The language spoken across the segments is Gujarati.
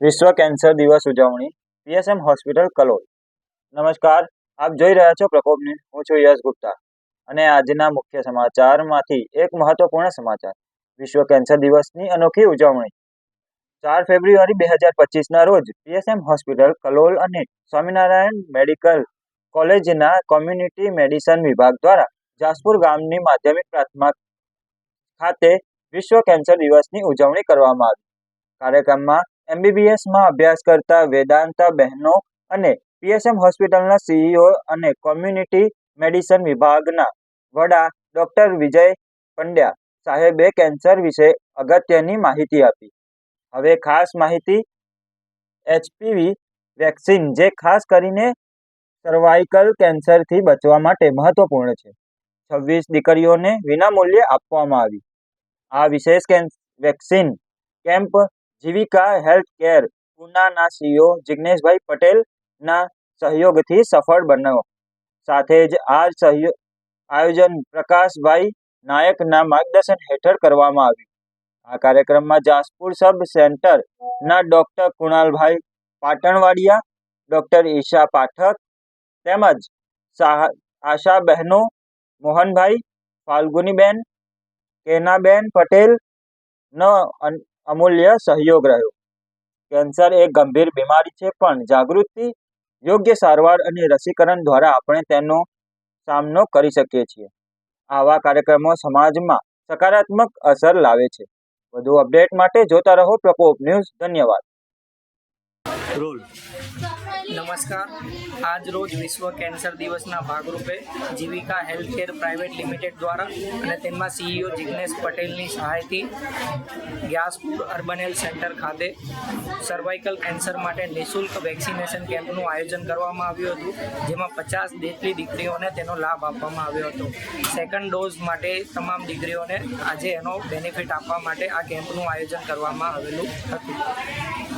વિશ્વ કેન્સર દિવસ ઉજવણી, પીએસએમ હોસ્પિટલ, કલોલ. નમસ્કાર, આપ જોઈ રહ્યા છો પ્રકોપ ન્યૂઝ હું છું યશ ગુપ્તા. અને આજના મુખ્ય સમાચારમાંથી એક મહત્વપૂર્ણ સમાચાર. વિશ્વ કેન્સર દિવસની અનોખી ઉજવણી. ચાર ફેબ્રુઆરી બે હજાર પચીસના રોજ પીએસએમ હોસ્પિટલ, કલોલ અને સ્વામિનારાયણ મેડિકલ કોલેજના કોમ્યુનિટી મેડિસન વિભાગ દ્વારા જાસપુર ગામની માધ્યમિક પ્રાથમિક ખાતે વિશ્વ કેન્સર દિવસની ઉજવણી કરવામાં આવી. કાર્યક્રમમાં એમબીબીએસમાં અભ્યાસ કરતા વેદાંતા બહેનો અને પીએસએમ હોસ્પિટલના સીઈઓ અને કોમ્યુનિટી મેડિસન વિભાગના વડા ડોક્ટર વિજય પંડ્યા સાહેબે કેન્સર વિશે અગત્યની માહિતી આપી. હવે ખાસ માહિતી એચપીવી વેક્સિન, જે ખાસ કરીને સર્વાઇકલ કેન્સરથી બચવા માટે મહત્વપૂર્ણ છે. છવ્વીસ દીકરીઓને વિનામૂલ્યે આપવામાં આવી. આ વિશેષ vaccine camp Jivika health care પૂનાના CO Jigneshbhai પટેલના સહયોગથી સફળ બન્યો. સાથે જ આ સહયો, આયોજન પ્રકાશભાઈ નાયકના માર્ગદર્શન હેઠળ કરવામાં આવ્યું. આ કાર્યક્રમમાં જાસપુર સબ સેન્ટરના ડૉક્ટર કુણાલભાઈ પાટણવાડિયા, ડૉક્ટર ઈશા પાઠક તેમજ આશા બહેનો મોહનભાઈ ફાલ્ગુનીબેન, કેનાબેન પટેલનો અન- અમૂલ્ય સહયોગ રહ્યો. કેન્સર એક ગંભીર બીમારી છે, પણ જાગૃતિ, યોગ્ય સારવાર અને રસીકરણ દ્વારા આપણે તેનો સામનો કરી શકીએ છીએ. આવા કાર્યક્રમો સમાજમાં સકારાત્મક અસર લાવે છે. વધુ અપડેટ માટે જોતા રહો પ્રકોપ ન્યૂઝ. ધન્યવાદ. રોલ. નમસ્કાર. આજ રોજ વિશ્વ કેન્સર દિવસના ભાગરૂપે જીવિકા હેલ્થકેર પ્રાઇવેટ લિમિટેડ દ્વારા અને તેમાં સીઈઓ જિગ્નેશ પટેલની સહાયથી ગ્યાસપુર અર્બન હેલ્થ સેન્ટર ખાતે સર્વાઇકલ કેન્સર માટે નિઃશુલ્ક વેક્સિનેશન કેમ્પનું આયોજન કરવામાં આવ્યું હતું, જેમાં પચાસ જેટલી દીકરીઓને તેનો લાભ આપવામાં આવ્યો હતો. સેકન્ડ ડોઝ માટે તમામ દીકરીઓને આજે એનો બેનિફિટ આપવા માટે આ કેમ્પનું આયોજન કરવામાં આવેલું હતું.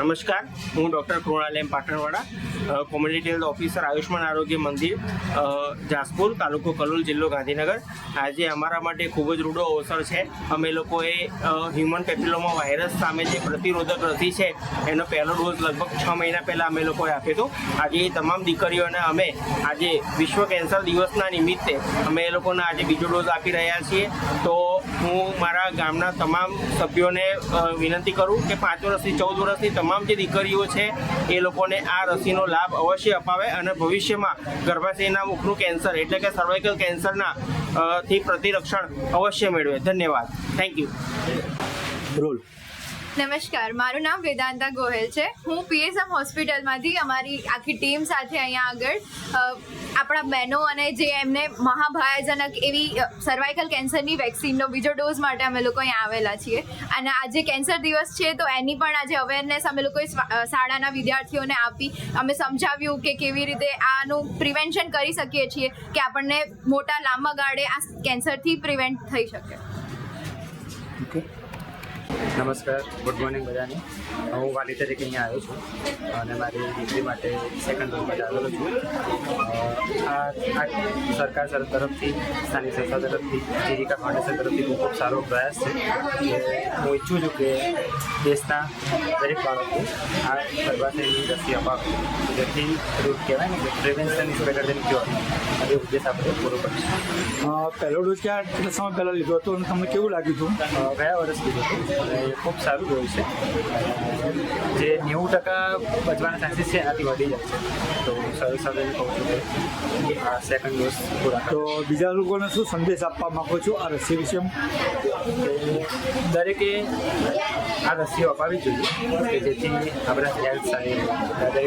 નમસ્કાર, હું doctor Krunal M Patanwada community health officer Ayushman આરોગ્ય મંદિર જાસપુર, તાલુકો કલોલ, જિલ્લો ગાંધીનગર. આજે અમારા માટે ખૂબ જ રૂડો અવસર છે. અમે લોકોએ હ્યુમન પેપિલોમા વાયરસ સામે જે પ્રતિરોધક રસી છે, એનો પહેલો ડોઝ લગભગ છ મહિના પહેલાં અમે લોકોએ આપ્યો હતો. આજે એ તમામ દીકરીઓને અમે આજે વિશ્વ કેન્સર દિવસના નિમિત્તે અમે એ લોકોને આજે બીજો ડોઝ આપી રહ્યા છીએ. તો હું મારા ગામના તમામ સભ્યોને વિનંતી કરું કે પાંચ વર્ષથી ચૌદ વર્ષની તમામ જે દીકરીઓ છે, એ લોકોને આ રસીનો લાભ અવશ્ય અપાવે અને ભવિષ્યમાં ગર્ભાશયના મુખનું કેન્સર એટલે કે સર્વાઇકલ કેન્સરના થી પ્રતિરક્ષણ અવશ્ય મેળવે. ધન્યવાદ. થેન્ક યુ રોલ. નમસ્કાર, મારું નામ વેદાંતા ગોહેલ છે. હું પીએસએમ હોસ્પિટલમાંથી અમારી આખી ટીમ સાથે અહીંયા આગળ આપણા બહેનો અને જે એમને મહાભયાજનક એવી સર્વાઇકલ કેન્સરની વેક્સિનનો બીજો ડોઝ માટે અમે લોકો અહીંયા આવેલા છીએ. અને આજે કેન્સર દિવસ છે, તો એની પણ આજે અવેરનેસ અમે લોકોએ શાળાના વિદ્યાર્થીઓને આપી. અમે સમજાવ્યું કે કેવી રીતે આનું પ્રિવેન્શન કરી શકીએ છીએ, કે આપણને મોટા લાંબા ગાળે આ કેન્સરથી પ્રિવેન્ટ થઈ શકે. ઓકે નમસ્કાર ગુડ મોર્નિંગ બધાને. હું વાલી તરીકે અહીંયા આવ્યો છું અને મારી દીકરી માટે સેકન્ડ રોલ માટે આવેલો છું. આ સરકાર સર તરફથી સ્થાનિક સંસ્થા તરફથી જીવિકા ફાઉન્ડેશન તરફથી ખૂબ ખૂબ સારો પ્રયાસ છે હું ઈચ્છું છું કે દેશના દરેક બાળકો આ ગર્ભાશયની રસી અપાવે. જેથી પેલું કહેવાય ને કે prevention is better than cure એ ઉદ્દેશ આપણે પૂરો કરીશું. પહેલો ડોઝ ક્યાં કેટલા સમય પહેલાં લીધો હતો અને તમને કેવું લાગ્યું હતું? ગયા વર્ષ લીધું હતું. અને ખૂબ સારું હોય છે. જે નેવું ટકા બચવાના ચાન્સીસ છે એનાથી વધી જાય છે. તો સરસ સાથે કહું છું કે આ સેકન્ડ ડોઝ પૂરા તો બીજા લોકોને શું સંદેશ આપવા માંગો છો આ રસી વિશે? દરેકે આ રસીઓ અપાવી જોઈએ કે જેથી આપણા હેલ્થ સારી રહે